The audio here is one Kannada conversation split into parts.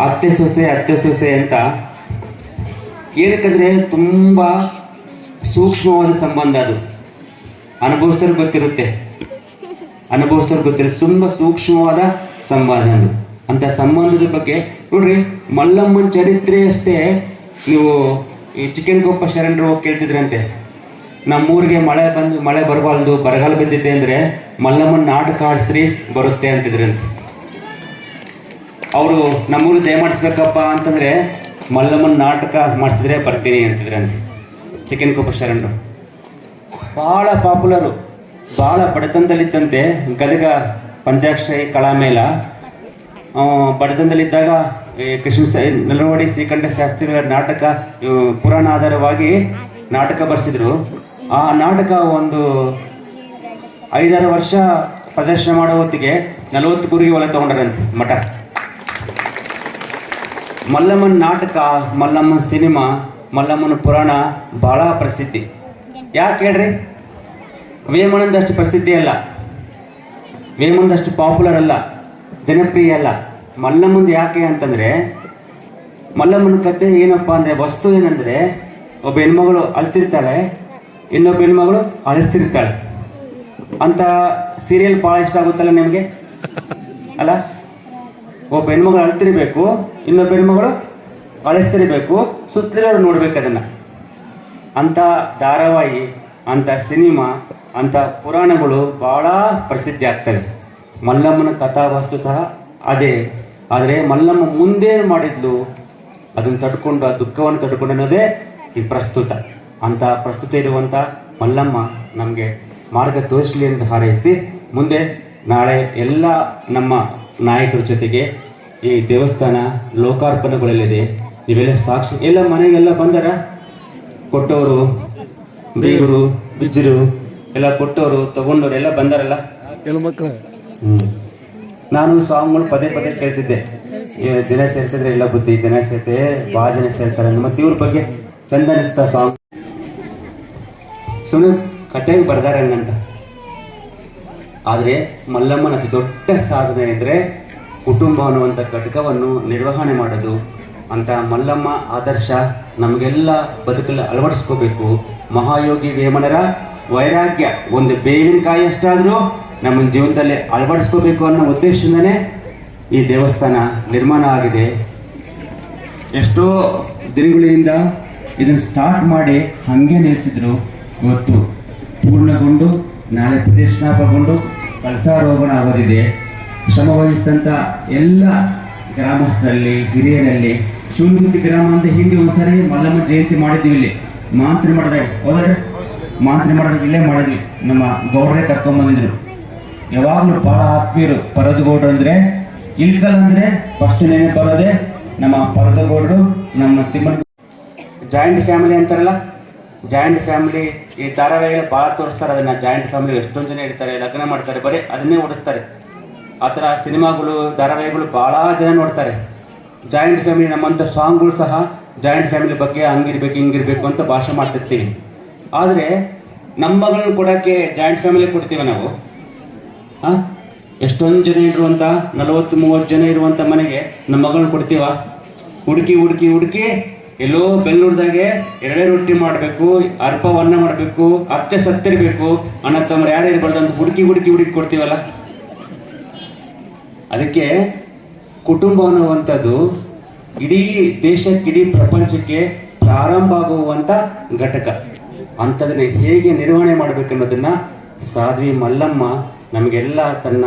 ಅತ್ತೆ ಸೊಸೆ ಅತ್ತೆ ಸೊಸೆ ಅಂತ ಏನಕ್ಕಂದ್ರೆ ತುಂಬ ಸೂಕ್ಷ್ಮವಾದ ಸಂಬಂಧ ಅದು. ಅನುಭವಿಸ್ತಾರೆ ಗೊತ್ತಿರುತ್ತೆ. ಅನುಭವಿಸ್ತಾರೆ ಗೊತ್ತಿರುತ್ತೆ. ತುಂಬ ಸೂಕ್ಷ್ಮವಾದ ಸಂಬಂಧ ಅದು. ಅಂತ ಸಂಬಂಧದ ಬಗ್ಗೆ ನೋಡ್ರಿ, ಮಲ್ಲಮ್ಮನ ಚರಿತ್ರೆ ಅಷ್ಟೇ. ನೀವು ಈ ಚಿಕ್ಕನಕೊಪ್ಪ ಶರಣರು ಹೋಗಿ ಕೇಳ್ತಿದ್ರಂತೆ. ನಮ್ಮೂರಿಗೆ ಮಳೆ ಬಂದು, ಮಳೆ ಬರಬಾರ್ದು, ಬರಗಾಲ ಬಿದ್ದಿದೆ ಅಂದ್ರೆ ಮಲ್ಲಮ್ಮನ ನಾಟಕ ಆಡಿಸ್ರಿ ಬರುತ್ತೆ ಅಂತಿದ್ರಂತೆ. ಅವರು ನಮ್ಮೂರು ದಯಮಾಡಿಸ್ಬೇಕಪ್ಪ ಅಂತಂದರೆ ಮಲ್ಲಮ್ಮನ ನಾಟಕ ಮಾಡಿಸಿದ್ರೆ ಬರ್ತೀನಿ ಅಂತಿದ್ರಂತೆ ಚಿಕನ್ ಕೊಪ್ಪ ಶರಣರು. ಭಾಳ ಪಾಪ್ಯುಲರು ಭಾಳ ಬಡತನದಲ್ಲಿದ್ದಂತೆ ಗದಗ ಪಂಚಾಕ್ಷರಿ ಕಳಾಮೇಲ ಆ, ಬಡತನದಲ್ಲಿದ್ದಾಗ ಕೃಷ್ಣ ನಲವಡಿ ಶ್ರೀಕಂಠ ಶಾಸ್ತ್ರಿಗಳ ನಾಟಕ ಪುರಾಣ ಆಧಾರವಾಗಿ ನಾಟಕ ಬರೆಸಿದ್ರು. ಆ ನಾಟಕ ಒಂದು ಐದಾರು ವರ್ಷ ಪ್ರದರ್ಶನ ಮಾಡೋ ಹೊತ್ತಿಗೆ ನಲವತ್ತು ಕುರಿಗೆ ಹೊಲ ತಗೊಂಡರಂತೆ ಮಠ. ಮಲ್ಲಮ್ಮನ ನಾಟಕ, ಮಲ್ಲಮ್ಮನ ಸಿನಿಮಾ, ಮಲ್ಲಮ್ಮನ ಪುರಾಣ ಬಹಳ ಪ್ರಸಿದ್ಧಿ. ಯಾಕೆ ಹೇಳ್ರಿ? ವೇಮನಂದಷ್ಟು ಪ್ರಸಿದ್ಧಿ ಅಲ್ಲ. ವೇಮನದಷ್ಟು ಪಾಪ್ಯುಲರ್ ಅಲ್ಲ. ಜನಪ್ರಿಯ ಅಲ್ಲ. ಮಲ್ಲಮ್ಮಂದು ಯಾಕೆ ಅಂತಂದ್ರೆ, ಮಲ್ಲಮ್ಮನ ಕತೆ ಏನಪ್ಪ ಅಂದ್ರೆ, ವಸ್ತು ಏನಂದ್ರೆ, ಒಬ್ಬ ಹೆಣ್ಮಗಳು ಅಳ್ತಿರ್ತಾಳೆ, ಇನ್ನೊಬ್ಬ ಹೆಣ್ಮಗಳು ಅಳಿಸ್ತಿರ್ತಾಳೆ. ಅಂತ ಸೀರಿಯಲ್ ಭಾಳ ಇಷ್ಟ ಆಗುತ್ತಲ್ಲ ನಿಮಗೆ? ಅಲ್ಲ? ಒಬ್ಬ ಹೆಣ್ಮಗಳು ಅಳ್ತಿರ್ಬೇಕು, ಇನ್ನೊಬ್ಬ ಹೆಣ್ಮಗಳು ಅಳಿಸ್ತಿರ್ಬೇಕು, ಸುತ್ತಲಿರೋರು ನೋಡ್ಬೇಕು ಅದನ್ನ. ಅಂತ ಧಾರಾವಾಹಿ, ಅಂತ ಸಿನಿಮಾ, ಅಂತ ಪುರಾಣಗಳು ಬಹಳ ಪ್ರಸಿದ್ಧಿ ಆಗ್ತವೆ. ಮಲ್ಲಮ್ಮನ ಕಥಾವಸ್ತು ಸಹ ಅದೇ. ಆದರೆ ಮಲ್ಲಮ್ಮ ಮುಂದೇನು ಮಾಡಿದ್ಲು? ಅದನ್ನು ತಡ್ಕೊಂಡು, ಆ ದುಃಖವನ್ನು ತಡ್ಕೊಂಡು ಅನ್ನೋದೇ ಈ ಪ್ರಸ್ತುತ. ಅಂತ ಪ್ರಸ್ತುತ ಇರುವಂಥ ಮಲ್ಲಮ್ಮ ನಮಗೆ ಮಾರ್ಗ ತೋರಿಸಲಿ ಅಂತ ಹಾರೈಸಿ ಮುಂದೆ ನಾಳೆ ಎಲ್ಲ ನಮ್ಮ ನಾಯಕರ ಜೊತೆಗೆ ಈ ದೇವಸ್ಥಾನ ಲೋಕಾರ್ಪಣೆಗೊಳ್ಳಲಿದೆ ಇವೆಲ್ಲ ಸಾಕ್ಷಿ ಎಲ್ಲ ಮನೆಗೆಲ್ಲ ಬಂದಾರ? ಕೊಟ್ಟವರು ಬೀಗರು ಬಿಜ್ಜರು ಎಲ್ಲ ಕೊಟ್ಟವರು ತಗೊಂಡವ್ರು ಎಲ್ಲ ಬಂದಾರಲ್ಲ? ಹ್ಮ್. ನಾನು ಸ್ವಾಮಿಗಳು ಪದೇ ಪದೇ ಕೇಳ್ತಿದ್ದೆ. ಜನ ಸೇರ್ತಿದ್ರೆ ಎಲ್ಲ ಬುದ್ಧಿ ಜನ ಸೇರ್ತೆ ಭಾಳ ಜನ ಸೇರ್ತಾರೆ ಮತ್ತೆ ಇವ್ರ ಬಗ್ಗೆ ಚಂದ ಅನಿಸ್ತಾ ಸ್ವಾಮಿ ಸುಮ್ಮನೆ ಕಥೆಗೆ ಬರ್ದಾರೆ ಹಂಗಂತ ಆದರೆ ಮಲ್ಲಮ್ಮನ ಅತಿ ದೊಡ್ಡ ಸಾಧನೆ ಎಂದರೆ ಕುಟುಂಬ ಅನ್ನುವಂಥ ಘಟಕವನ್ನು ನಿರ್ವಹಣೆ ಮಾಡೋದು. ಅಂತ ಮಲ್ಲಮ್ಮ ಆದರ್ಶ ನಮಗೆಲ್ಲ ಬದುಕಲ್ಲಿ ಅಳವಡಿಸ್ಕೋಬೇಕು. ಮಹಾಯೋಗಿ ವೇಮನರ ವೈರಾಗ್ಯ, ಒಂದು ಬೇವಿನಕಾಯಿ ಅಷ್ಟಾದರೂ ನಮ್ಮ ಜೀವನದಲ್ಲಿ ಅಳವಡಿಸ್ಕೋಬೇಕು ಅನ್ನೋ ಉದ್ದೇಶದಿಂದನೇ ಈ ದೇವಸ್ಥಾನ ನಿರ್ಮಾಣ ಆಗಿದೆ. ಎಷ್ಟೋ ದಿನಗಳಿಂದ ಇದನ್ನು ಸ್ಟಾರ್ಟ್ ಮಾಡಿ ಹಾಗೆ ನಿಲ್ಲಿಸಿದ್ರು ಇವತ್ತು ಪೂರ್ಣಗೊಂಡು ನಾಳೆ ಪ್ರತಿಷ್ಠಾಪಗೊಂಡು ಕಳಸಾರೋಹಣ ಆಗೋದಿದೆ. ಶ್ರಮ ವಹಿಸಿದಂಥ ಎಲ್ಲ ಗ್ರಾಮಸ್ಥರಲ್ಲಿ, ಹಿರಿಯರಲ್ಲಿ ಶಿವಮೂರ್ತಿ ಗ್ರಾಮ ಅಂತ ಹಿಂದೆ ಒಂದ್ಸರಿ ಮಲ್ಲಮ್ಮ ಜಯಂತಿ ಮಾಡಿದ್ವಿ ಇಲ್ಲಿ. ಮಾಂತ್ರಿ ಮಾಡಿದಾಗ, ಹೋದ್ರೆ ಮಾಂತ್ರಿ ಮಾಡಿದಾಗ ಇಲ್ಲೇ ಮಾಡಿದ್ವಿ. ನಮ್ಮ ಗೌಡ್ರೆ ಕರ್ಕೊಂಬಂದಿದ್ರು ಯಾವಾಗಲೂ ಬಹಳ ಆತ್ಮೀಯರು ಪರದಗೌಡರು ಅಂದರೆ, ಇಲ್ಕಲ್ ಅಂದರೆ ಫಸ್ಟ್ ನೆನಪು ಬರೋದೆ ನಮ್ಮ ಪರದಗೌಡರು, ನಮ್ಮ ತಿಮ್ಮ ಜಾಯಿಂಟ್ ಫ್ಯಾಮಿಲಿ ಅಂತಾರಲ್ಲ ಜಾಯಿಂಟ್ ಫ್ಯಾಮಿಲಿ ಈ ಧಾರಾವಾಹಿಯಲ್ಲಿ ಭಾಳ ತೋರಿಸ್ತಾರೆ. ಅದನ್ನ ಜಾಯಿಂಟ್ ಫ್ಯಾಮಿಲಿ ಎಷ್ಟೊಂದು ಜನ ಇರ್ತಾರೆ, ಲಗ್ನ ಮಾಡ್ತಾರೆ, ಬರೀ ಅದನ್ನೇ ಓಡಿಸ್ತಾರೆ. ಆ ಥರ ಸಿನಿಮಾಗಳು, ಧಾರಾವಾಹಿಗಳು ಭಾಳ ಜನ ನೋಡ್ತಾರೆ. ಜಾಯಿಂಟ್ ಫ್ಯಾಮಿಲಿ ನಮ್ಮಂಥ ಸಾಂಗ್ಗಳು ಸಹ ಜಾಯಿಂಟ್ ಫ್ಯಾಮಿಲಿ ಬಗ್ಗೆ ಹಂಗಿರ್ಬೇಕು, ಹಿಂಗಿರ್ಬೇಕು ಅಂತ ಭಾಷೆ ಮಾಡ್ತಿರ್ತೀವಿ. ಆದರೆ ನಮ್ಮ ಮಗಳನ್ನ ಕೊಡೋಕ್ಕೆ ಜಾಯಿಂಟ್ ಫ್ಯಾಮಿಲಿ ಕೊಡ್ತೀವಿ ನಾವು? ಹಾಂ ಎಷ್ಟೊಂದು ಜನ ಇರುವಂಥ ನಲವತ್ತು ಮೂವತ್ತು ಜನ ಇರುವಂಥ ಮನೆಗೆ ನಮ್ಮ ಮಗಳನ್ನ ಕೊಡ್ತೀವ? ಹುಡುಕಿ ಹುಡುಕಿ ಹುಡುಕಿ ಎಲ್ಲೋ ಬೆಂಗಳೂರದಾಗೆ ಎರಡೇ ರೊಟ್ಟಿ ಮಾಡಬೇಕು, ಅರ್ಪವನ್ನ ಮಾಡಬೇಕು, ಅತ್ತೆ ಸತ್ತಿರ್ಬೇಕು. ಅಣ್ಣ ತಮ್ಮ ಯಾರು ಇರ್ಬಾರ್ದು ಅಂತ ಹುಡುಕಿ ಹುಡುಕಿ ಹುಡುಕಿ ಕೊಡ್ತೀವಲ್ಲ? ಅದಕ್ಕೆ ಕುಟುಂಬ ಅನ್ನುವಂಥದ್ದು ಇಡೀ ದೇಶಕ್ಕೆ, ಇಡೀ ಪ್ರಪಂಚಕ್ಕೆ ಪ್ರಾರಂಭ ಆಗುವಂಥ ಘಟಕ. ಅಂಥದನ್ನ ಹೇಗೆ ನಿರ್ವಹಣೆ ಮಾಡಬೇಕನ್ನೋದನ್ನ ಸಾಧ್ವಿ ಮಲ್ಲಮ್ಮ ನಮಗೆಲ್ಲ ತನ್ನ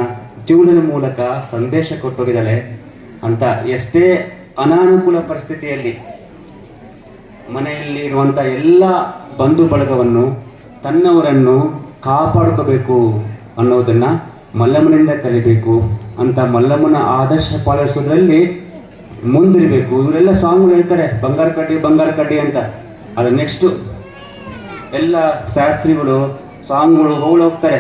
ಜೀವನದ ಮೂಲಕ ಸಂದೇಶ ಕೊಟ್ಟೋಗಿದ್ದಾಳೆ. ಅಂತ ಎಷ್ಟೇ ಅನಾನುಕೂಲ ಪರಿಸ್ಥಿತಿಯಲ್ಲಿ ಮನೆಯಲ್ಲಿ ಇರುವಂಥ ಎಲ್ಲ ಬಂಧು ಬಳಗವನ್ನು ತನ್ನವರನ್ನು ಕಾಪಾಡ್ಕೋಬೇಕು ಅನ್ನೋದನ್ನ ಮಲ್ಲಮ್ಮನಿಂದ ಕಲಿಬೇಕು ಅಂತ ಮಲ್ಲಮ್ಮನ ಆದರ್ಶ ಪಾಲಿಸೋದ್ರಲ್ಲಿ ಮುಂದಿರಬೇಕು. ಇವರೆಲ್ಲ ಸಾಂಗ್ಗಳು ಹೇಳ್ತಾರೆ, ಬಂಗಾರ ಕಡ್ಡಿ ಬಂಗಾರ ಕಡ್ಡಿ ಅಂತ. ಅದು ನೆಕ್ಸ್ಟು ಎಲ್ಲ ಶಾಸ್ತ್ರಿಗಳು ಸಾಂಗ್ಗಳು ಹೋಗ್ತಾರೆ.